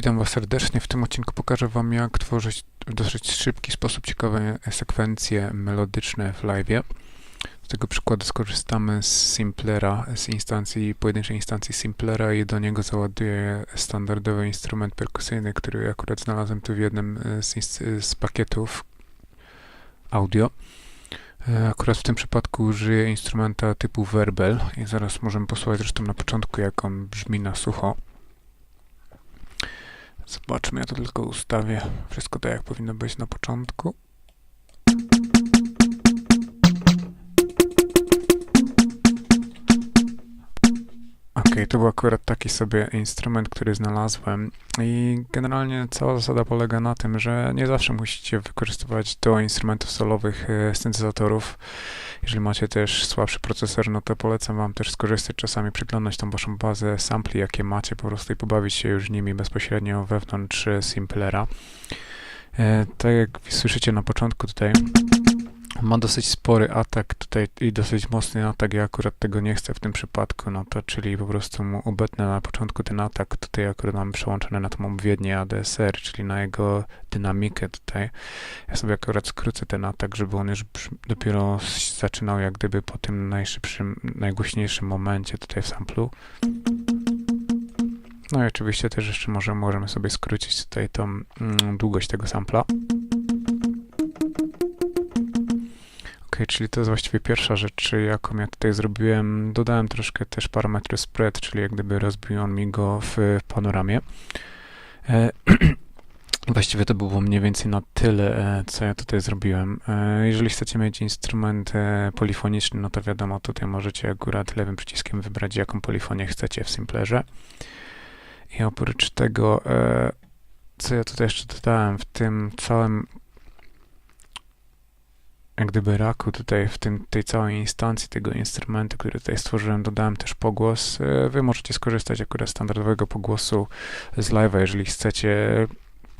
Witam Was serdecznie. W tym odcinku pokażę Wam, jak tworzyć w dosyć szybki sposób ciekawe sekwencje melodyczne w live. Z tego przykładu skorzystamy z Simplera, z instancji, pojedynczej instancji Simplera i do niego załaduję standardowy instrument perkusyjny, który akurat znalazłem tu w jednym z, z pakietów audio. E, akurat w tym przypadku użyję instrumenta typu Verbel i zaraz możemy posłuchać zresztą na początku, jak on brzmi na sucho. Zobaczmy, ja to tylko ustawię. Wszystko tak, jak powinno być na początku. Ok, to był akurat taki sobie instrument, który znalazłem i generalnie cała zasada polega na tym, że nie zawsze musicie wykorzystywać do instrumentów solowych e, syntezatorów. Jeżeli macie też słabszy procesor, no to polecam Wam też skorzystać czasami, przyglądać tą Waszą bazę sampli, jakie macie po prostu i pobawić się już nimi bezpośrednio wewnątrz Simplera. E, tak jak słyszycie na początku tutaj, ma dosyć spory atak tutaj i dosyć mocny atak. Ja akurat tego nie chcę w tym przypadku, no to czyli po prostu mu obetnę na początku ten atak. Tutaj akurat mam przełączony na tą obwiednię ADSR, czyli na jego dynamikę tutaj. Ja sobie akurat skrócę ten atak, żeby on już dopiero zaczynał jak gdyby po tym najszybszym, najgłośniejszym momencie tutaj w samplu. No i oczywiście też jeszcze może, możemy sobie skrócić tutaj tą mm, długość tego sampla. czyli to jest właściwie pierwsza rzecz, jaką ja tutaj zrobiłem. Dodałem troszkę też parametry spread, czyli jak gdyby rozbiłem mi go w panoramie. E, właściwie to było mniej więcej na tyle, e, co ja tutaj zrobiłem. E, jeżeli chcecie mieć instrument polifoniczny, no to wiadomo, tutaj możecie akurat lewym przyciskiem wybrać, jaką polifonię chcecie w Simplerze. I oprócz tego, co ja tutaj jeszcze dodałem, w tym całym jak gdyby raku tutaj w tym, tej całej instancji tego instrumentu, który tutaj stworzyłem, dodałem też pogłos. E, wy możecie skorzystać akurat z standardowego pogłosu z live'a, jeżeli chcecie.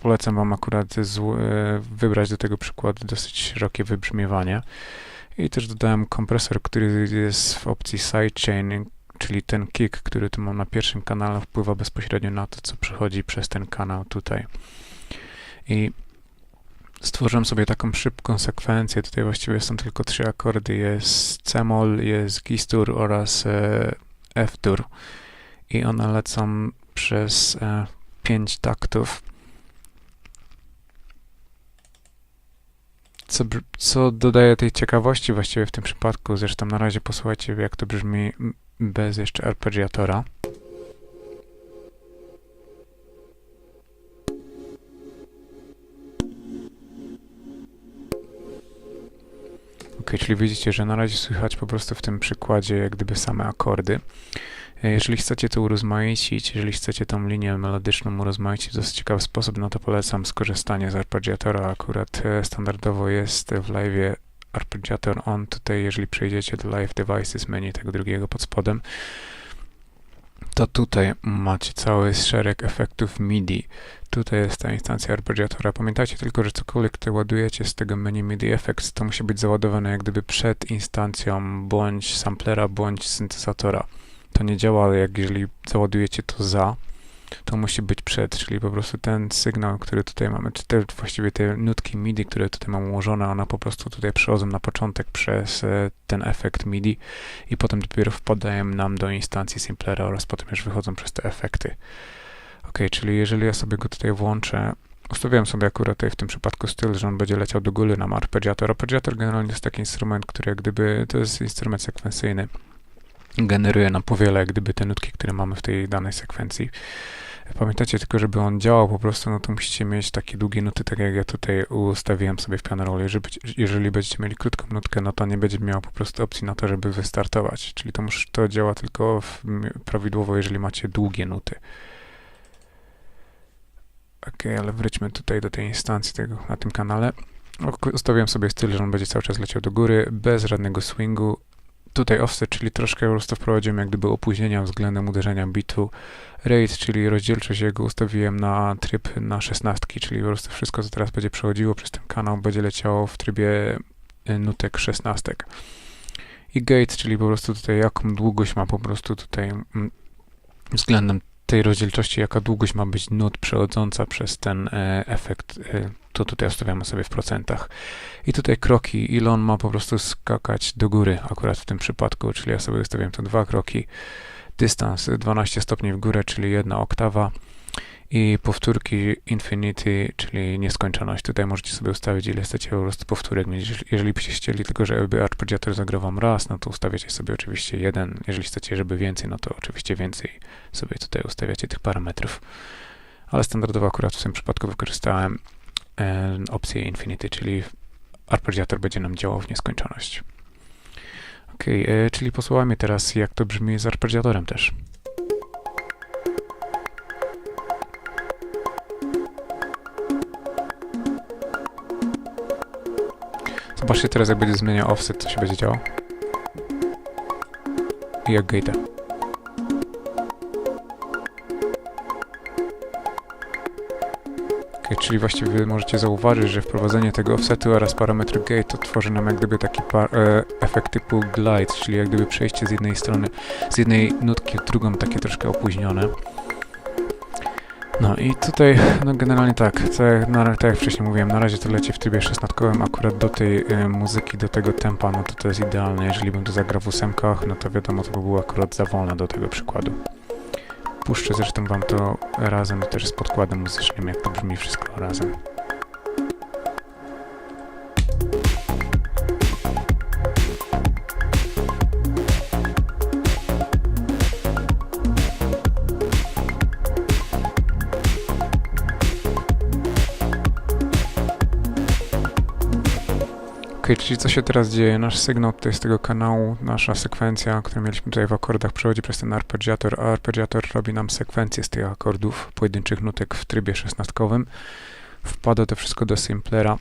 Polecam wam akurat z, e, wybrać do tego przykładu dosyć szerokie wybrzmiewanie. I też dodałem kompresor, który jest w opcji sidechain, czyli ten kick, który tu mam na pierwszym kanale, wpływa bezpośrednio na to, co przychodzi przez ten kanał tutaj. I stworzyłem sobie taką szybką sekwencję. Tutaj właściwie są tylko trzy akordy. Jest C-moll, jest Gistur oraz e, F-dur. I one lecą przez e, pięć taktów. Co, co dodaje tej ciekawości właściwie w tym przypadku. Zresztą na razie posłuchajcie, jak to brzmi bez jeszcze arpeggiatora. Ok, czyli widzicie, że na razie słychać po prostu w tym przykładzie jak gdyby same akordy. Jeżeli chcecie to urozmaicić, jeżeli chcecie tą linię melodyczną urozmaicić w dosyć ciekawy sposób, no to polecam skorzystanie z arpeggiatora. Akurat e, standardowo jest w live arpeggiator on. Tutaj, jeżeli przejdziecie do Live Devices menu tego drugiego pod spodem, to tutaj macie cały szereg efektów MIDI. Tutaj jest ta instancja arpeggiatora. Pamiętajcie tylko, że cokolwiek tutaj ładujecie z tego menu MIDI Effects, to musi być załadowane jak gdyby przed instancją bądź samplera, bądź syntezatora. To nie działa, jak jeżeli załadujecie to za, to musi być przed, czyli po prostu ten sygnał, który tutaj mamy, czy te, właściwie te nutki MIDI, które tutaj mam ułożone, one po prostu tutaj przychodzą na początek przez e, ten efekt MIDI i potem dopiero wpadają nam do instancji Simplera oraz potem już wychodzą przez te efekty. Ok, czyli jeżeli ja sobie go tutaj włączę, ustawiłem sobie akurat tutaj w tym przypadku styl, że on będzie leciał do góry na arpeggiator. Arpeggiator generalnie jest taki instrument, który jak gdyby, to jest instrument sekwencyjny, generuje nam powiele gdyby te nutki, które mamy w tej danej sekwencji. Pamiętajcie tylko, żeby on działał po prostu, no to musicie mieć takie długie nuty, tak jak ja tutaj ustawiłem sobie w piano Jeżeli, jeżeli będziecie mieli krótką nutkę, no to nie będzie miał po prostu opcji na to, żeby wystartować. Czyli to, musi, to działa tylko w, prawidłowo, jeżeli macie długie nuty. Ok, ale wróćmy tutaj do tej instancji tego na tym kanale. Ustawiłem sobie styl, że on będzie cały czas leciał do góry, bez żadnego swingu. Tutaj offset, czyli troszkę po prostu wprowadziłem jak gdyby opóźnienia względem uderzenia bitu. Rate, czyli rozdzielczość jego ustawiłem na tryb na 16, czyli po prostu wszystko, co teraz będzie przechodziło przez ten kanał, będzie leciało w trybie y, nutek 16. I gate, czyli po prostu tutaj jaką długość ma po prostu tutaj mm, względem tej rozdzielczości, jaka długość ma być nut przechodząca przez ten e, efekt, e, to tutaj ustawiamy sobie w procentach. I tutaj kroki, ile on ma po prostu skakać do góry, akurat w tym przypadku, czyli ja sobie ustawiam tu dwa kroki, dystans 12 stopni w górę, czyli jedna oktawa i powtórki infinity, czyli nieskończoność. Tutaj możecie sobie ustawić, ile chcecie po prostu powtórek mieć. Jeżeli- byście chcieli tylko, żeby arpeggiator zagrał wam raz, no to ustawiacie sobie oczywiście jeden. Jeżeli chcecie, żeby więcej, no to oczywiście więcej sobie tutaj ustawiacie tych parametrów. Ale standardowo akurat w tym przypadku wykorzystałem e, opcję infinity, czyli arpeggiator będzie nam działał w nieskończoność. Ok, e, czyli posłuchajmy teraz, jak to brzmi z arpeggiatorem też. Zobaczcie teraz, jak będzie zmieniał offset, co się będzie działo. I jak gate'a. Okay, czyli właściwie możecie zauważyć, że wprowadzenie tego offsetu oraz parametru gate tworzy nam jak gdyby taki e, efekt typu glide, czyli jak gdyby przejście z jednej strony, z jednej nutki w drugą, takie troszkę opóźnione. No i tutaj, no generalnie tak, tak, jak na, tak jak wcześniej mówiłem, na razie to leci w trybie szesnatkowym, akurat do tej e, muzyki, do tego tempa, no to to jest idealne. Jeżeli bym to zagrał w ósemkach, no to wiadomo, to by było akurat za wolne do tego przykładu. Puszczę zresztą wam to razem też z podkładem muzycznym, jak to brzmi wszystko razem. Czyli co się teraz dzieje? Nasz sygnał tutaj z tego kanału, nasza sekwencja, którą mieliśmy tutaj w akordach, przechodzi przez ten arpeggiator, a arpeggiator robi nam sekwencję z tych akordów, pojedynczych nutek w trybie szesnastkowym. Wpada to wszystko do samplera.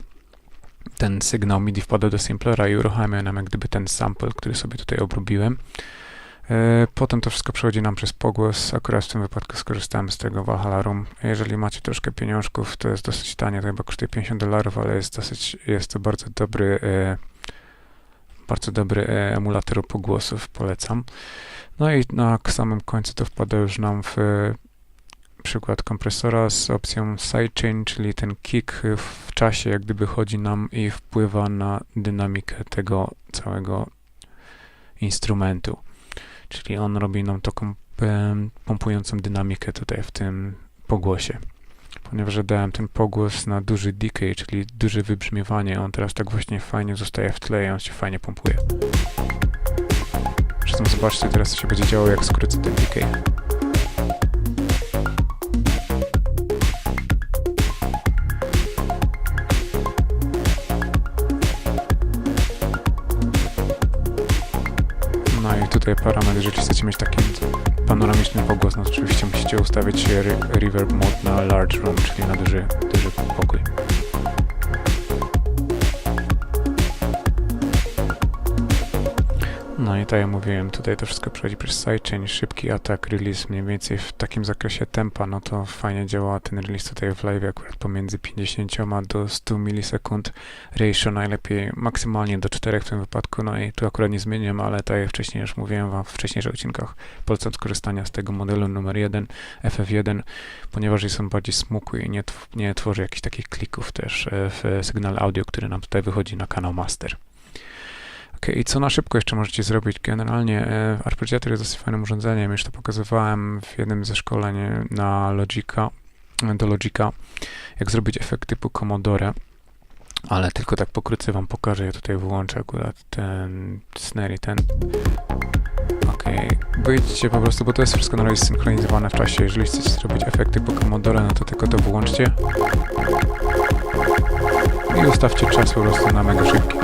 Ten sygnał MIDI wpada do samplera i uruchamia nam jak gdyby ten sample, który sobie tutaj obrobiłem. E, Potem to wszystko przechodzi nam przez pogłos. Akurat w tym wypadku skorzystałem z tego Valhalla Room. Jeżeli macie troszkę pieniążków, to jest dosyć tanie, to chyba kosztuje 50 dolarów, ale jest dosyć, jest to bardzo dobry, e, bardzo dobry e, emulator pogłosów, polecam. No i na samym końcu to wpada już nam w przykład kompresora z opcją sidechain, czyli ten kick w czasie jak gdyby chodzi nam i wpływa na dynamikę tego całego instrumentu. Czyli on robi nam taką em, pompującą dynamikę tutaj w tym pogłosie. Ponieważ dałem ten pogłos na duży decay, czyli duże wybrzmiewanie, on teraz tak właśnie fajnie zostaje w tle i on się fajnie pompuje. Zresztą zobaczcie teraz, co się będzie działo, jak skrócę ten decay. Parametr, jeżeli chcecie mieć taki panoramiczny pogłos, no oczywiście musicie ustawić re reverb mode na large room, czyli na duży, duży pokój. No i tak jak mówiłem, tutaj to wszystko przechodzi przez sidechain, szybki atak, release mniej więcej w takim zakresie tempa, no to fajnie działa ten release tutaj w live akurat pomiędzy 50 do 100 milisekund, ratio najlepiej maksymalnie do 4 w tym wypadku, no i tu akurat nie zmieniam, ale tak jak wcześniej już mówiłem wam w wcześniejszych odcinkach, polecam skorzystania z tego modelu numer 1, FF1, ponieważ jest on bardziej smukły i nie, tw- nie tworzy jakichś takich klików też e, w sygnale audio, który nam tutaj wychodzi na kanał master. Ok, i co na szybko jeszcze możecie zrobić? Generalnie e, arpeggiator jest dosyć fajnym urządzeniem, już to pokazywałem w jednym ze szkoleń e, na Logica, do Logica, jak zrobić efekt typu Commodore, ale tylko tak pokrótce wam pokażę, ja tutaj wyłączę akurat ten snare i ten. Ok, wyjdźcie po prostu, bo to jest wszystko na razie synchronizowane w czasie, jeżeli chcecie zrobić efekt typu Commodore, no to tylko to wyłączcie i ustawcie czas po prostu na mega szybki.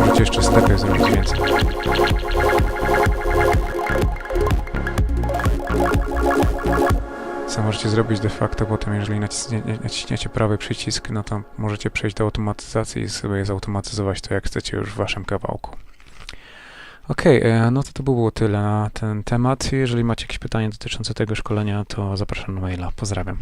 Możecie jeszcze stepy zrobić więcej. Co możecie zrobić de facto potem, jeżeli nacisnie, naciśniecie prawy przycisk, no to możecie przejść do automatyzacji i sobie zautomatyzować to, jak chcecie już w waszym kawałku. Okej, e, no to to było tyle na ten temat. Jeżeli macie jakieś pytania dotyczące tego szkolenia, to zapraszam na maila. Pozdrawiam.